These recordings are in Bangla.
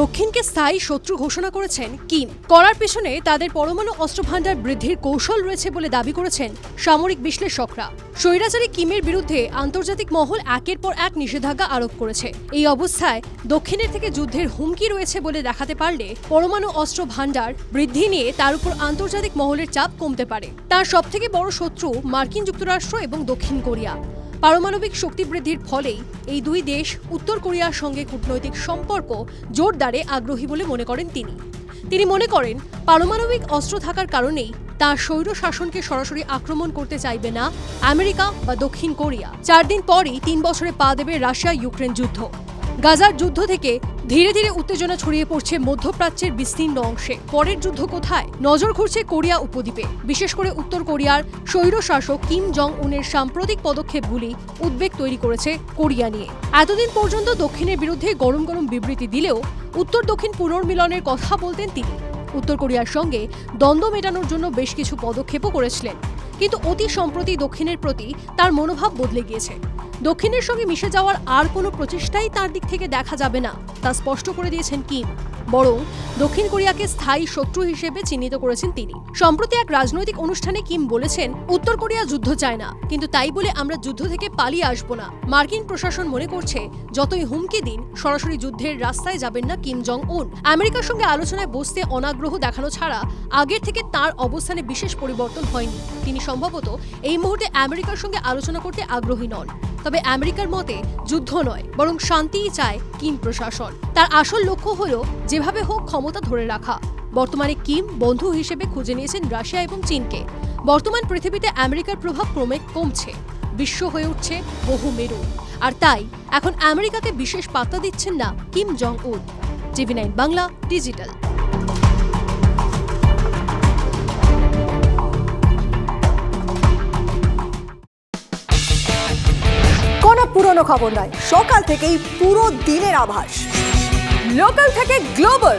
দক্ষিণকে স্থায়ী শত্রু ঘোষণা করেছেন কিম। করার পেছনে তাদের পরমাণু অস্ত্রভাণ্ডার বৃদ্ধির কৌশল রয়েছে বলে দাবি করেছেন সামরিক বিশ্লেষকরা। স্বৈরাচারী কিমের বিরুদ্ধে আন্তর্জাতিক মহল একের পর এক নিষেধাজ্ঞা আরোপ করেছে। এই অবস্থায় দক্ষিণের থেকে যুদ্ধের হুমকি রয়েছে বলে দেখাতে পারলে পরমাণু অস্ত্র ভাণ্ডার বৃদ্ধি নিয়ে তার উপর আন্তর্জাতিক মহলের চাপ কমতে পারে। তার সবথেকে বড় শত্রু মার্কিন যুক্তরাষ্ট্র এবং দক্ষিণ কোরিয়া। পারমাণবিক শক্তি বৃদ্ধির ফলেই এই দুই দেশ উত্তর কোরিয়ার সঙ্গে কূটনৈতিক সম্পর্ক জোরদারে আগ্রহী বলে মনে করেন তিনি। তিনি মনে করেন, পারমাণবিক অস্ত্র থাকার কারণেই তার স্বৈর শাসনকে সরাসরি আক্রমণ করতে চাইবে না আমেরিকা বা দক্ষিণ কোরিয়া। চার দিন পরই তিন বছরে পা দেবে রাশিয়া ইউক্রেন যুদ্ধ। গাজার যুদ্ধ থেকে ধীরে ধীরে উত্তেজনা ছড়িয়ে পড়ছে মধ্যপ্রাচ্যের বিস্তীর্ণ অংশে। পরের যুদ্ধ কোথায়? নজর ঘুরছে কোরিয়া উপদ্বীপে। বিশেষ করে উত্তর কোরিয়ার স্বৈর শাসক কিম জং উনের সাম্প্রতিক পদক্ষেপগুলি উদ্বেগ তৈরি করেছে কোরিয়া নিয়ে। এতদিন পর্যন্ত দক্ষিণের বিরুদ্ধে গরম গরম বিবৃতি দিলেও উত্তর দক্ষিণ পুনর্মিলনের কথা বলতেন তিনি। উত্তর কোরিয়ার সঙ্গে দ্বন্দ্ব মেটানোর জন্য বেশ কিছু পদক্ষেপও করেছিলেন। কিন্তু অতি সম্প্রতি দক্ষিণের প্রতি তার মনোভাব বদলে গিয়েছে। দক্ষিণের সঙ্গে মিশে যাওয়ার আর কোনো প্রচেষ্টাই তার দিক থেকে দেখা যাবে না, তা স্পষ্ট করে দিয়েছেন কিম। বরং দক্ষিণ কোরিয়াকে স্থায়ী শত্রু হিসেবে চিহ্নিত করেছেন তিনি। সম্প্রতি এক রাজনৈতিক অনুষ্ঠানে কিম বলেছেন, উত্তর কোরিয়া যুদ্ধ চায় না, কিন্তু তাই বলে আমরা যুদ্ধ থেকে পালিয়ে আসব না। মার্কিন প্রশাসন মনে করছে, যতই হুমকি দিন, সরাসরি যুদ্ধের রাস্তায় যাবেন না কিম জং উন আমেরিকার সঙ্গে আলোচনায় বসতে অনাগ্রহ দেখানো ছাড়া আগের থেকে তার অবস্থানে বিশেষ পরিবর্তন হয়নি। তিনি সম্ভবত এই মুহূর্তে আমেরিকার সঙ্গে আলোচনা করতে আগ্রহী নন। তবে আমেরিকার মতে, যুদ্ধ নয়, বরং শান্তিই চায় কিম প্রশাসন। তার আসল লক্ষ্য হল যেভাবে হোক ক্ষমতা ধরে রাখা। বর্তমানে কিম বন্ধু হিসেবে খুঁজে নিয়েছেন রাশিয়া এবং চীনকে। বর্তমান পৃথিবীতে আমেরিকার প্রভাব ক্রমে কমছে। বিশ্ব হয়ে উঠছে বহু মেরু। আর তাই, এখন আমেরিকাকে বিশেষ পাত্তা দিচ্ছেন না কিম জং উন টিভি নাইন বাংলা ডিজিটাল। কোনো পুরনো খবর নয়, সকাল থেকেই পুরো দিনের আভাস। লোকাল থেকে গ্লোবাল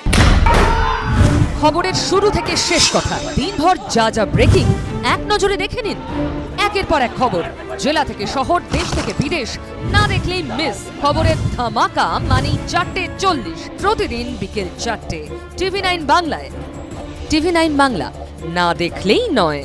খবরের শুরু থেকে শেষ কথা। দিনভর যা যা ব্রেকিং এক নজরে দেখে নিন। একের পর এক খবর। জেলা থেকে শহর, দেশ থেকে বিদেশ, না দেখলেই মিস খবরের ধামাকা মানেই চারটে চল্লিশ। প্রতিদিন বিকেল চারটে। টিভি নাইন বাংলায়। টিভি নাইন বাংলা, না দেখলেই নয়।